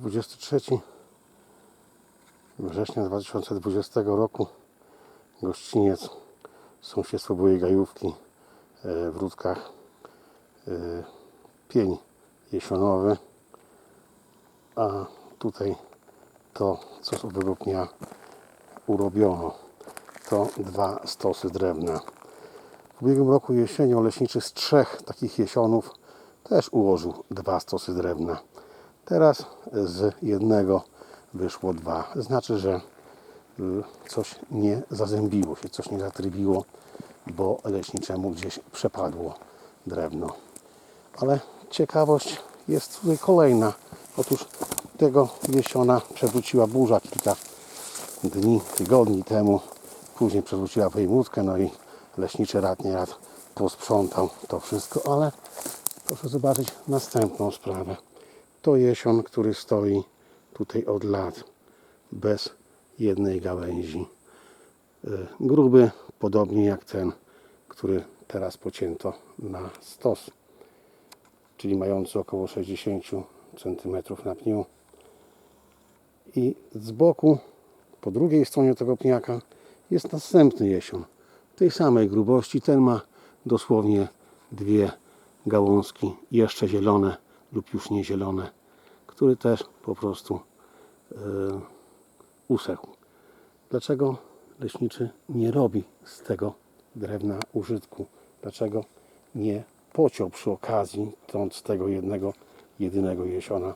23 września 2020 roku. Gościniec sąsiedztwo byłej gajówki e, w Rudkach e, pień jesionowy. A tutaj to co z owego dnia urobiono. To dwa stosy drewna. W ubiegłym roku jesienią leśniczy z trzech takich jesionów też ułożył dwa stosy drewna. Teraz z jednego wyszło dwa. Znaczy, że y, coś nie zazębiło się, coś nie zatrybiło, bo leśniczemu gdzieś przepadło drewno. Ale ciekawość jest tutaj kolejna. Otóż tego jesiona przewróciła burza kilka dni, tygodni temu. Później przewróciła wejmutkę, no i leśniczy rad nie rad posprzątał to wszystko, ale proszę zobaczyć następną sprawę. To jesion, który stoi tutaj od lat bez jednej gałęzi. Y, Gruby, podobnie jak ten, który teraz pocięto na stos, czyli mający około 60 cm na pniu. I z boku, po drugiej stronie tego pniaka, jest następny jesion. Tej samej grubości. Ten ma dosłownie dwie gałązki, jeszcze zielone lub już nie zielone, który też po prostu e, usechł. Dlaczego leśniczy nie robi z tego drewna użytku? Dlaczego nie pociął przy okazji tąd z tego jednego, jedynego jesiona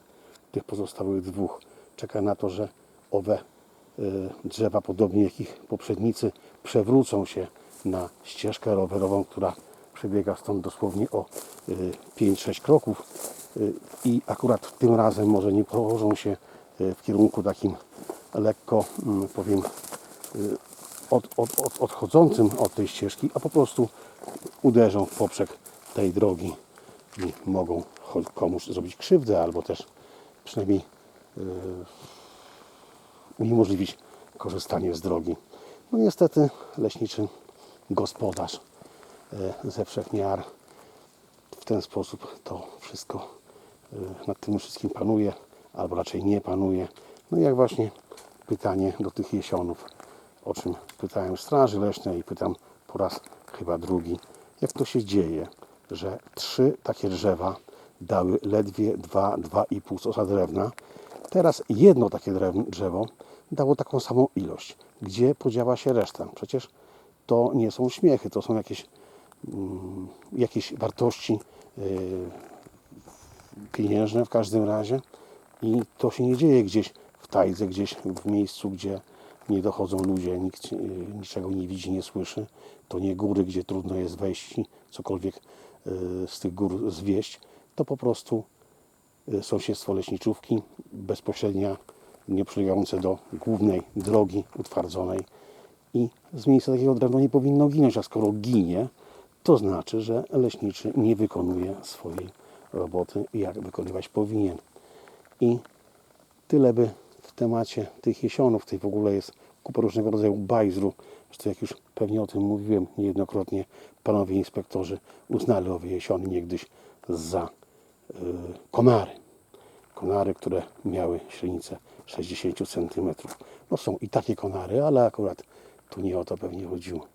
tych pozostałych dwóch? Czeka na to, że owe e, drzewa, podobnie jak ich poprzednicy, przewrócą się na ścieżkę rowerową, która przebiega stąd dosłownie o y, 5-6 kroków y, i akurat tym razem może nie położą się y, w kierunku takim lekko, mm, powiem, y, od, od, od, odchodzącym od tej ścieżki, a po prostu uderzą w poprzek tej drogi i mogą komuś zrobić krzywdę albo też przynajmniej uniemożliwić korzystanie z drogi. No niestety leśniczy gospodarz e, ze wszech miar w ten sposób to wszystko e, nad tym wszystkim panuje, albo raczej nie panuje. No jak właśnie pytanie do tych jesionów, o czym pytałem Straży Leśnej i pytam po raz chyba drugi, jak to się dzieje, że trzy takie drzewa dały ledwie 2-2,5 stosa drewna, Teraz jedno takie drzewo dało taką samą ilość. Gdzie podziała się reszta? Przecież to nie są śmiechy, to są jakieś, mm, jakieś wartości yy, pieniężne w każdym razie. I to się nie dzieje gdzieś w tajdze, gdzieś w miejscu, gdzie nie dochodzą ludzie, nikt yy, niczego nie widzi, nie słyszy. To nie góry, gdzie trudno jest wejść i cokolwiek yy, z tych gór zwieść. To po prostu y, sąsiedztwo leśniczówki, bezpośrednia, nie przylegające do głównej drogi utwardzonej. I z miejsca takiego drewna nie powinno ginąć, a skoro ginie, to znaczy, że leśniczy nie wykonuje swojej roboty, jak wykonywać powinien. I tyle by w temacie tych jesionów. Tutaj w ogóle jest kupa różnego rodzaju bajzru. Zresztą jak już pewnie o tym mówiłem niejednokrotnie, panowie inspektorzy uznali owe jesiony niegdyś za y, konary. Konary, które miały średnicę 60 cm. No są i takie konary, ale akurat tu nie o to pewnie chodziło.